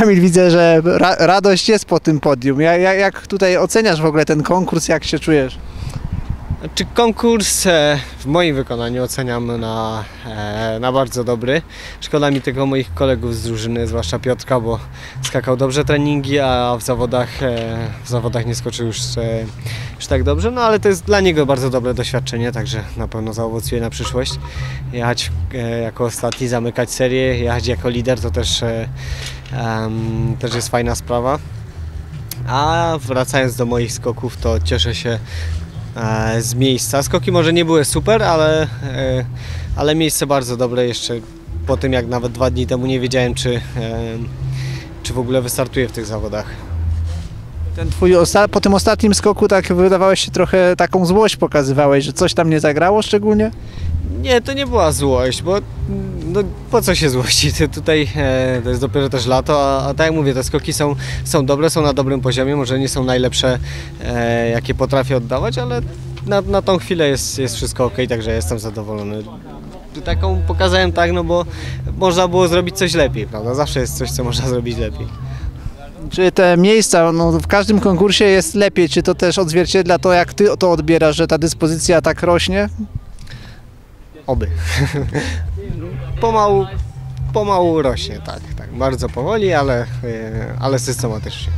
Kamil, widzę, że ra radość jest po tym podium. Ja, ja, jak tutaj oceniasz w ogóle ten konkurs, jak się czujesz? Czy konkurs w moim wykonaniu oceniam na, e, na bardzo dobry. Szkoda mi tylko moich kolegów z drużyny, zwłaszcza Piotrka, bo skakał dobrze treningi, a w zawodach, e, w zawodach nie skoczył już, e, już tak dobrze. No ale to jest dla niego bardzo dobre doświadczenie, także na pewno zaowocuje na przyszłość. Jechać jako ostatni, zamykać serię, jechać jako lider to też, też jest fajna sprawa. A wracając do moich skoków, to cieszę się z miejsca. Skoki może nie były super, ale, e, ale miejsce bardzo dobre jeszcze po tym jak nawet dwa dni temu nie wiedziałem czy, e, czy w ogóle wystartuję w tych zawodach. Ten twój po tym ostatnim skoku tak wydawałeś się trochę taką złość pokazywałeś, że coś tam nie zagrało szczególnie? Nie, to nie była złość, bo no, po co się złościć? Tutaj e, to jest dopiero też lato, a, a tak jak mówię, te skoki są, są dobre, są na dobrym poziomie, może nie są najlepsze, e, jakie potrafię oddawać, ale na, na tą chwilę jest, jest wszystko ok, także jestem zadowolony. Taką pokazałem tak, no bo można było zrobić coś lepiej, prawda? Zawsze jest coś, co można zrobić lepiej. Czy te miejsca, no w każdym konkursie jest lepiej, czy to też odzwierciedla to, jak ty to odbierasz, że ta dyspozycja tak rośnie? Oby. pomału, pomału rośnie, tak, tak. Bardzo powoli, ale, e, ale systematycznie.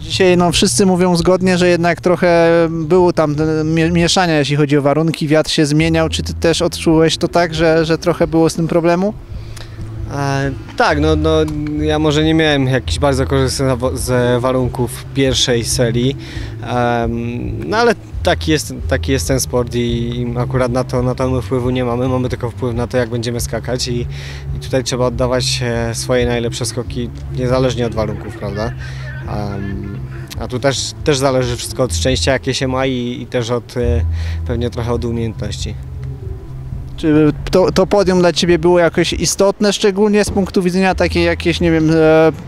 Dzisiaj no, wszyscy mówią zgodnie, że jednak trochę było tam e, mie- mieszania, jeśli chodzi o warunki, wiatr się zmieniał. Czy ty też odczułeś to tak, że, że trochę było z tym problemu? Tak, no, no ja może nie miałem jakichś bardzo korzystnych z warunków pierwszej serii, no ale taki jest, taki jest ten sport i, akurat na to, na to my wpływu nie mamy, mamy tylko wpływ na to jak będziemy skakać i, i tutaj trzeba oddawać e, swoje najlepsze skoki niezależnie od warunków, prawda? Em, a tu też, też zależy wszystko od szczęścia jakie się ma i, i też od e, pewnie trochę od umiejętności. Czy to, to podium dla ciebie było jakoś istotne, szczególnie z punktu widzenia takiej jakiejś, nie wiem, e,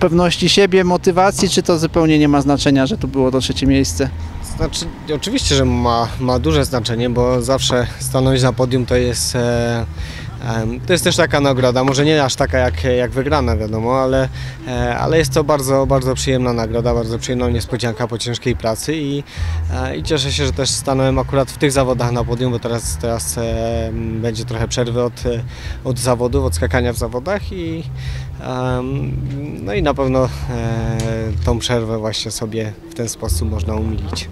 pewności siebie, motywacji, czy to zupełnie nie ma znaczenia, że tu było to trzecie miejsce? Znaczy, oczywiście, że ma, ma duże znaczenie, bo zawsze stanąć na podium to jest, e, to jest też taka nagroda, może nie aż taka jak, jak wygrana wiadomo, ale, e, ale jest to bardzo, bardzo przyjemna nagroda, bardzo przyjemna niespodzianka po ciężkiej pracy i, e, i cieszę się, że też stanąłem akurat w tych zawodach na podium, bo teraz, teraz e, będzie trochę przerwy od, od zawodów, od skakania w zawodach i no i na pewno tą przerwę właśnie sobie w ten sposób można umilić.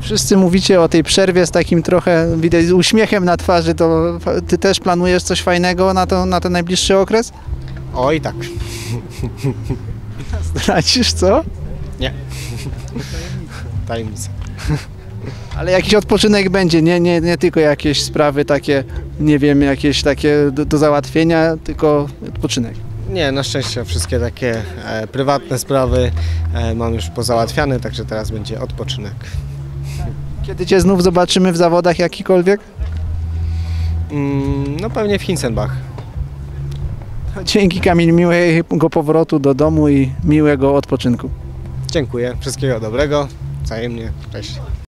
Wszyscy mówicie o tej przerwie z takim trochę, widać, z uśmiechem na twarzy, to ty też planujesz coś fajnego na, to, na ten najbliższy okres? Oj tak. Zdradzisz, co? Nie. Tajemnica. Ale jakiś odpoczynek będzie, nie, nie, nie tylko jakieś sprawy takie, nie wiem, jakieś takie do, do załatwienia, tylko odpoczynek. Nie, na szczęście wszystkie takie e, prywatne sprawy e, mam już pozałatwiane, także teraz będzie odpoczynek. Kiedy cię znów zobaczymy w zawodach jakikolwiek? Mm, no pewnie w Hinsenbach. Dzięki Kamil, miłego powrotu do domu i miłego odpoczynku. Dziękuję, wszystkiego dobrego, wzajemnie, cześć.